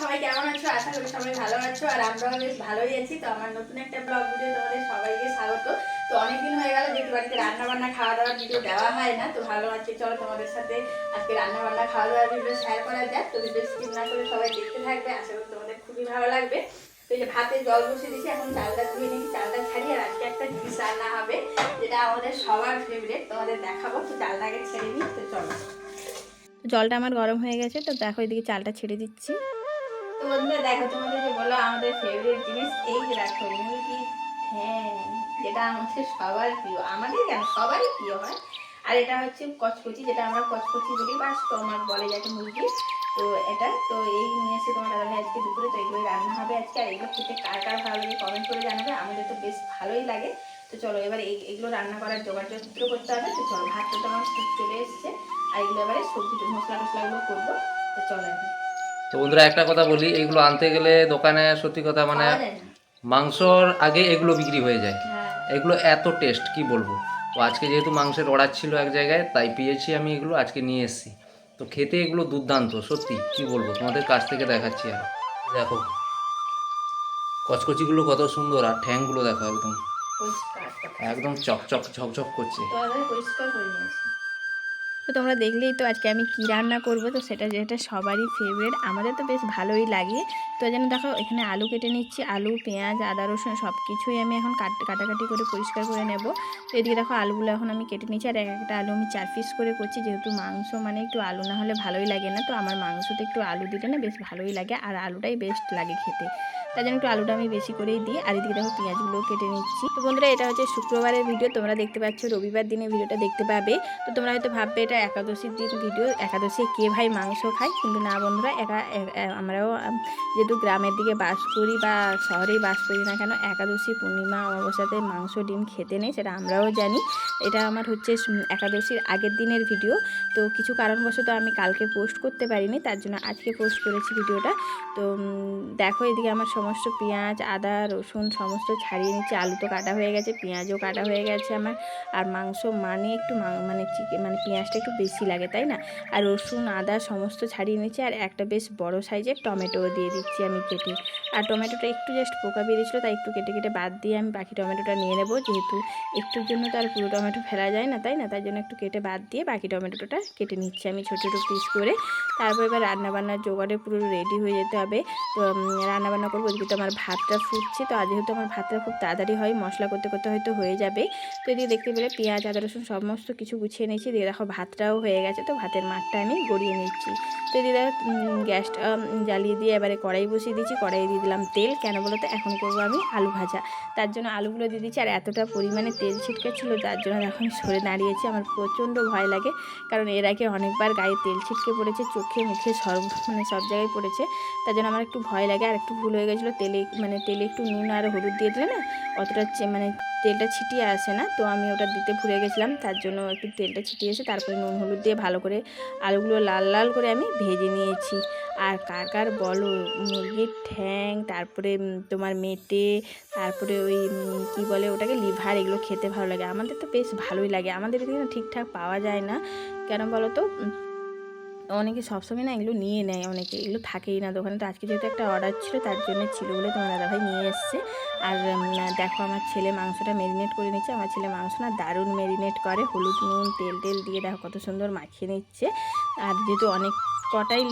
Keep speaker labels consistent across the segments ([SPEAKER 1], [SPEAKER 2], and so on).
[SPEAKER 1] সবাই কেমন আছো? আশা করি সবাই ভালো আছো আর আমরাও বেশ ভালোই আছি। তো আমার নতুন একটা ব্লগ ভিডিও তোমাদের সবাইকে স্বাগত। তো অনেকদিন হয়ে গেল, যেহেতু বাড়িতে রান্না বান্না খাওয়া দাওয়ার ভিডিও দেওয়া হয় না, তো ভালো আছে চলো তোমাদের সাথে আজকে রান্না বান্না খাওয়া দাওয়ার ভিডিও শেয়ার করা যাক। তো ভিডিও স্কিপ না করে সবাই দেখতে থাকবে, আশা করি তোমাদের খুবই ভালো লাগবে। তো এই যে ভাতে জল বসিয়ে দিয়েছি, এখন চালটা ধুয়ে নিয়েছি। চালটা ছাড়িয়ে আর আজকে একটা জিনিস রান্না হবে, যেটা আমাদের সবার ফেভারিট তোমাদের দেখাবো, তো চালটা আগে ছেড়ে নিই, তো চলো।
[SPEAKER 2] জলটা আমার গরম হয়ে গেছে, তো দেখো এদিকে চালটা ছেড়ে দিচ্ছি।
[SPEAKER 1] তো দেখো তোমাদের যে বলো, আমাদের ফেভারিট জিনিস এই দেখো, মুরগি। ঠ্যাং যেটা আমাদের সবার প্রিয়। আমাদের কেন? সবারই প্রিয় হয়। আর এটা হচ্ছে কচকচি, যেটা আমরা কচকচি বলি, বা স্টমাক বলে যাকে মুরগি। তো এটা, তো এই নিয়ে এসে তোমার দাদা আজকে দুপুরে তো এগুলোই রান্না হবে আজকে। আর এগুলো খেতে কার কার ভালো লাগে কমেন্ট করে জানাবে। আমাদের তো বেশ ভালোই লাগে। তো চলো, এবার এগুলো রান্না করার যন্ত্র করতে হবে। তো চলো, ভাতটা তো আমার চলে এসছে। আর এগুলো এবারে সবজি মশলা টসলাগুলো করব। তো চলো এবার।
[SPEAKER 3] তো বন্ধুরা একটা কথা বলি এগুলো আনতে গেলে দোকানে সত্যি কথা মানে। মাংসর আগে এগুলো বিক্রি হয়ে যায়।
[SPEAKER 1] হ্যাঁ।
[SPEAKER 3] এগুলো এত টেস্ট কি বলব? তো আজকে যেহেতু মাংসের অর্ডার ছিল এক জায়গায় তাই পেয়েছি আমি এগুলো আজকে নিয়ে এসেছি। তো খেতে এগুলো দুর্দান্ত সত্যি কি বলব? তোমাদের কাছ থেকে দেখাচ্ছি আর। দেখো কচকচিগুলো কত সুন্দর আর ঠ্যাংগুলো দেখো একদম। একদম চকচক ঝকঝক করছে।
[SPEAKER 1] তো
[SPEAKER 2] তোমরা দেখলেই তো আজকে আমি কি রান্না করব। তো সেটা যেটা সবারই ফেভারিট আমাদের তো বেশ ভালোই লাগে। তো যেন দেখো, এখানে আলু কেটে নিচ্ছি। আলু, পেঁয়াজ, আদা, রসুন সব কিছুই আমি এখন কাট, কাটাকাটি করে পরিষ্কার করে নেব। তো এদিকে দেখো, আলুগুলো এখন আমি কেটে নিচ্ছি। আর এক একটা আলু আমি চার পিস করে করছি। যেহেতু মাংস মানে একটু আলু না হলে ভালোই লাগে না। তো আমার মাংসতে একটু আলু দিলে না বেশ ভালোই লাগে। আর আলুটাই বেস্ট লাগে খেতে। তাই জন্য একটু আলুটা আমি বেশি করেই দিই। আর এদিকে দেখো পেঁয়াজগুলো কেটে নিচ্ছি। তো বন্ধুরা, এটা হচ্ছে শুক্রবারের ভিডিও। তোমরা দেখতে পাচ্ছ রবিবার দিনে ভিডিওটা দেখতে পাবে। তো তোমরা হয়তো ভাববে, এটা একাদশীর দিন ভিডিও। একাদশী কে ভাই মাংস খায়? কিন্তু না বন্ধুরা, একা আমরাও যেহেতু গ্রামের দিকে বাস করি বা শহরেই বাস করি না কেন, একাদশী, পূর্ণিমা, অমাবস্যাতে মাংস, ডিম খেতে নেই, সেটা আমরাও জানি। এটা আমার হচ্ছে একাদশীর আগের দিনের ভিডিও। তো কিছু কারণবশত আমি কালকে পোস্ট করতে পারিনি, তার জন্য আজকে পোস্ট করেছি ভিডিওটা। তো দেখো এদিকে আমার সমস্ত পেঁয়াজ, আদা, রসুন সমস্ত ছাড়িয়ে নিচ্ছি। আলু তো কাটা হয়ে গেছে, পেঁয়াজও কাটা হয়ে গেছে আমার। আর মাংস মানে একটু মানে চিকেন মানে পেঁয়াজটা একটু বেশি লাগে, তাই না? আর রসুন, আদা সমস্ত ছাড়িয়ে নিচ্ছি। আর একটা বেশ বড় সাইজের টমেটো দিয়ে দিচ্ছি আমি কেটে। আর টমেটোটা একটু জাস্ট পোকা বেরিয়েছিলো, তাই একটু কেটে কেটে বাদ দিয়ে আমি বাকি টমেটোটা নিয়ে নেব। যেহেতু একটুর জন্য তো আর পুরো টমেটো ফেলা যায় না, তাই না? তাই জন্য একটু কেটে বাদ দিয়ে বাকি টমেটোটা কেটে নিচ্ছি আমি ছোটো ছোটো পিস করে। তারপর এবার রান্নাবান্নার জোগাড়ে পুরো রেডি হয়ে যেতে হবে। তো রান্না বান্না করব ওদিকে তো? আমার ভাতটা ফুটছে তো আজ যেহেতু আমার ভাতটা খুব তাড়াতাড়ি হয়, মশলা করতে করতে হয়তো হয়ে যাবে। তো এদিকে দেখতে পেলে পেঁয়াজ, আদা, রসুন সমস্ত কিছু গুছিয়ে নিয়েছি। দিয়ে দেখো ভাতটাও হয়ে গেছে তো, ভাতের মাঠটা আমি গড়িয়ে নিচ্ছি। তো এদিকে দেখো গ্যাসটা জ্বালিয়ে দিয়ে এবারে কড়াই বসিয়ে দিয়েছি। কড়াইয়ে দিয়ে দিলাম তেল। কেন বলো তো? এখন করব আমি আলু ভাজা। তার জন্য আলুগুলো দিয়ে দিচ্ছি আর এতটা পরিমাণে তেল ছিটকে ছিল যার জন্য এখন সরে দাঁড়িয়েছি। আমার প্রচণ্ড ভয় লাগে, কারণ এর আগে অনেকবার গায়ে তেল ছিটকে পড়েছে, চোখে, মুখে সর্ব মানে সব জায়গায় পড়েছে। তার জন্য আমার একটু ভয় লাগে, আর একটু ভুল হয়ে গেছিল তেলে মানে তেলে একটু নুন আর হলুদ দিয়ে দিলে না অতটা মানে তেলটা ছিটিয়ে আসে না। তো আমি ওটা দিতে ভুলে গেছিলাম, তার জন্য একটু তেলটা ছিটিয়ে এসে তারপরে নুন, হলুদ দিয়ে ভালো করে আলুগুলো লাল লাল করে আমি ভেজে নিয়েছি। আর কার কার বলো, মুরগির ঠ্যাং, তারপরে তোমার মেটে, তারপরে ওই কি বলে ওটাকে লিভার, এগুলো খেতে ভালো লাগে। আমাদের তো বেশ ভালোই লাগে। আমাদের এদিকে ঠিকঠাক পাওয়া যায় না। কেন বলো তো? অনেকে সবসময় না এগুলো নিয়ে নেয়, অনেকে এগুলো থাকেই না। দোকানে তো আজকে যেহেতু একটা অর্ডার ছিল, তার জন্য ছিল বলে তোমার দাদাভাই নিয়ে এসছে। আর দেখো আমার ছেলে মাংসটা ম্যারিনেট করে নিচ্ছে। আমার ছেলে মাংস না দারুণ ম্যারিনেট করে, হলুদ নুন, তেল টেল দিয়ে দেখো কত সুন্দর মাখিয়ে নিচ্ছে। আর যেহেতু অনেক কটাই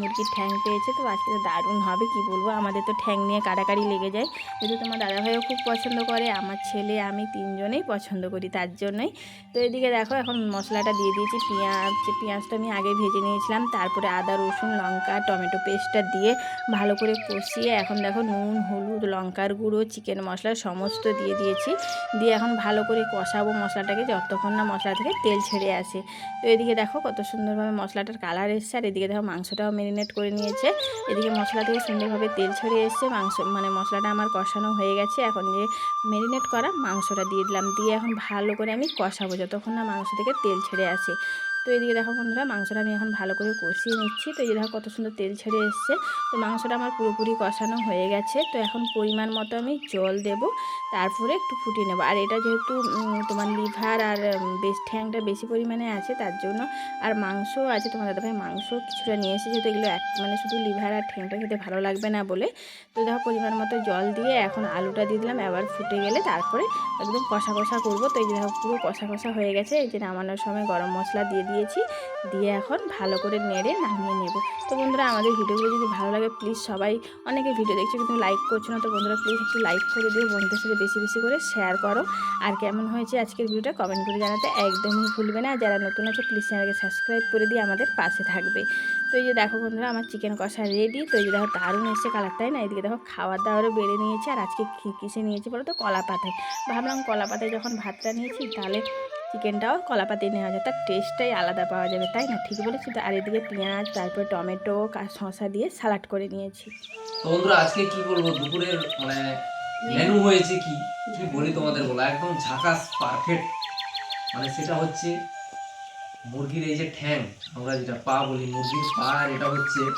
[SPEAKER 2] মুরগির ঠ্যাং পেয়েছে, তো আজকে তো দারুণ হবে, কি বলব? আমাদের তো ঠ্যাং নিয়ে কাড়াকাড়ি লেগে যায়। যেহেতু তোমার দাদাভাইও খুব পছন্দ করে, আমার ছেলে, আমি তিনজনেই পছন্দ করি তার জন্যই। তো এদিকে দেখো, এখন মশলাটা দিয়ে দিয়েছি পেঁয়াজ পেঁয়াজটা আমি আগে ভেজে নিয়েছিলাম, তারপরে আদা, রসুন, লঙ্কা, টমেটো পেস্টটা দিয়ে ভালো করে কষিয়ে এখন দেখো নুন, হলুদ, লঙ্কার গুঁড়ো, চিকেন মশলা সমস্ত দিয়ে দিয়েছি। দিয়ে এখন ভালো করে কষাবো মশলাটাকে, যতক্ষণ না মশলা থেকে তেল ছেড়ে আসে। তো এদিকে দেখো কত সুন্দরভাবে মশলাটার কালার এসছে, আর এদিকে দেখো মাংসটাও মেরিনেট করে নিয়েছে। এদিকে মশলা থেকে সুন্দরভাবে তেল ছড়িয়ে এসছে, মাংস মানে মশলাটা আমার কষানো হয়ে গেছে। এখন যে ম্যারিনেট করা, মাংসটা দিয়ে দিলাম। দিয়ে এখন ভালো করে আমি কষাবো, যতক্ষণ না মাংস থেকে তেল ছেড়ে আসে। তো এদিকে দেখো বন্ধুরা, মাংসটা আমি এখন ভালো করে কষিয়ে নিচ্ছি। তো এই দেখো কত সুন্দর তেল ছেড়ে এসছে। তো মাংসটা আমার পুরোপুরি কষানো হয়ে গেছে। তো এখন পরিমাণ মতো আমি জল দেব, তারপরে একটু ফুটিয়ে নেব। আর এটা যেহেতু তোমার লিভার আর বেশ ঠ্যাংটা বেশি পরিমাণে আছে, তার জন্য আর মাংস আছে, তোমার দাদাভাই মাংস কিছুটা নিয়ে এসেছে তো এগুলো এক মানে শুধু লিভার আর ঠ্যাংটা খেতে ভালো লাগবে না বলে। তো দেখো পরিমাণ মতো জল দিয়ে এখন আলুটা দিয়ে দিলাম, এবার ফুটে গেলে তারপরে একদম কষা কষা করব। তো এই দেখো পুরো কষা কষা হয়ে গেছে, এই যে নামানোর সময় গরম মশলা দিয়ে দিয়েছি, দিয়ে এখন ভালো করে নেড়ে নামিয়ে নেব। তো বন্ধুরা, আমাদের ভিডিওগুলো যদি ভালো লাগে প্লিজ সবাই অনেকে ভিডিও দেখছ কিন্তু লাইক করছ না, তো বন্ধুরা প্লিজ একটু লাইক করে দিও, বন্ধুদের সাথে বেশি বেশি করে শেয়ার করো। আর কেমন হয়েছে আজকের ভিডিওটা কমেন্ট করে জানাতে একদমই ভুলবে না। যারা নতুন আছে প্লিজ চ্যানেলকে সাবস্ক্রাইব করে দিয়ে আমাদের পাশে থাকবে। তো এই যে দেখো বন্ধুরা, আমার চিকেন কষা রেডি তো এই যে দেখো দারুণ এসছে কালারটাই না? এদিকে দেখো খাওয়ার দাওয়ারও বেড়ে নিয়েছে। আর আজকে কিসে নিয়েছি বলো তো? কলা পাতায় ভাবলাম কলা পাতায় যখন ভাতটা নিয়েছি, তাহলে চিকেনটাও কলা পাতায় নেওয়া যায়, তার টেস্টটাই আলাদা পাওয়া যাবে, তাই না? ঠিক বলেছি তো। আর এদিকে পেঁয়াজ, তারপরে টমেটো কা- শসা দিয়ে সালাড করে নিয়েছি।
[SPEAKER 3] তো বন্ধুরা, আজকে কি বলব? দুপুরের মানে মেনু হয়েছে কি? কি বলি তোমাদের বলো? একদম ঝাকাস পারফেক্ট মানে সেটা হচ্ছে মুরগির এই যে ঠ্যাং, আমরা যেটা পা বলি, মুরগির পা, আর এটা হচ্ছে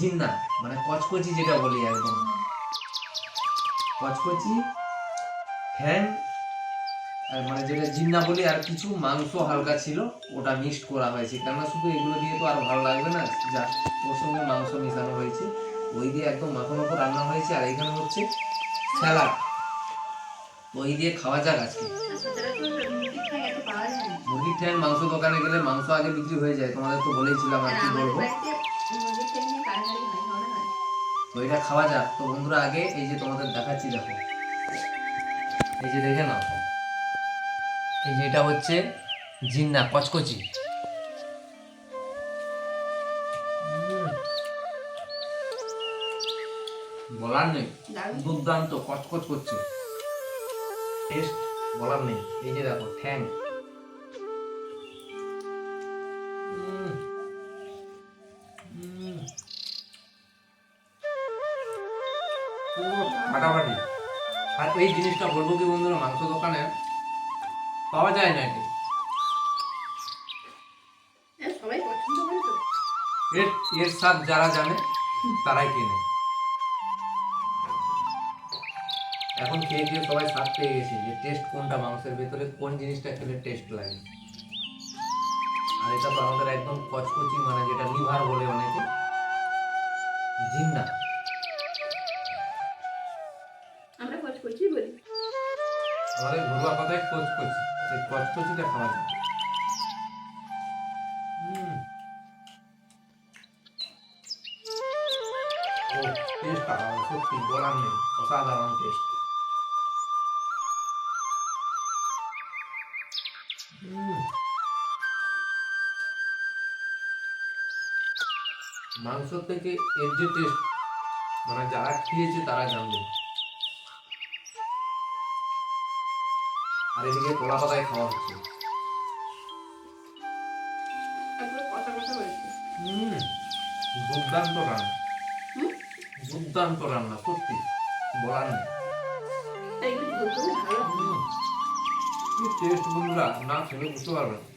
[SPEAKER 3] জিন্না মানে কচকচি যেটা বলি একদম। কচকচি, ঠ্যাং আর মানে যেটা জিন্না বলি আর কিছু মাংস হালকা ছিল ওটা মিক্সড করা হয়েছে। কেননা শুধু এগুলো দিয়ে তো আর ভালো লাগবে না যা ওর সঙ্গে মাংস মেশানো হয়েছে। ওই দিয়ে একদম মাখো মাখো রান্না হয়েছে আর এখানে হচ্ছে স্যালাড। ওই দিয়ে খাওয়া যাক আজকে। মুরগির ঠ্যাং মাংস দোকানে গেলে মাংস আগে বিক্রি হয়ে যায় তোমাদের তো বলেইছিলাম আর কি বলব। তো এটা খাওয়া যাক। তো বন্ধুরা আগে এই যে তোমাদের দেখাচ্ছি দেখো। এই যে দেখে নাও। এই যে এটা হচ্ছে জিন্না কচকচি বলার নেই দুর্দান্ত কচকচ করছে টেস্ট বলার নেই এই যে দেখো ঠ্যাং। ফাটাফাটি আর এই জিনিসটা বলব কি বন্ধুরা মাংস দোকানে পাওয়া যায় না এটি।
[SPEAKER 1] তো।
[SPEAKER 3] এর এর স্বাদ যারা জানে তারাই কেনে। এখন খেয়ে খেয়ে সবাই স্বাদ পেয়ে গেছে যে টেস্ট কোনটা মাংসের ভেতরে কোন জিনিসটা খেলে টেস্ট লাগে। আর এটা তো আমাদের একদম কচকচি মানে যেটা লিভার বলে অনেকে। জিন্না। কচকচি সেই যায়। মাংস থেকে এর যে টেস্ট মানে যারা খেয়েছে তারা জানবে। এদিকে পোলা পাতায় খাওয়া হচ্ছে। দুর্দান্ত রান্না? দুর্দান্ত রান্না সত্যি বলার নেই। টেস্ট বন্ধুরা না খেলে বুঝতে পারবে না।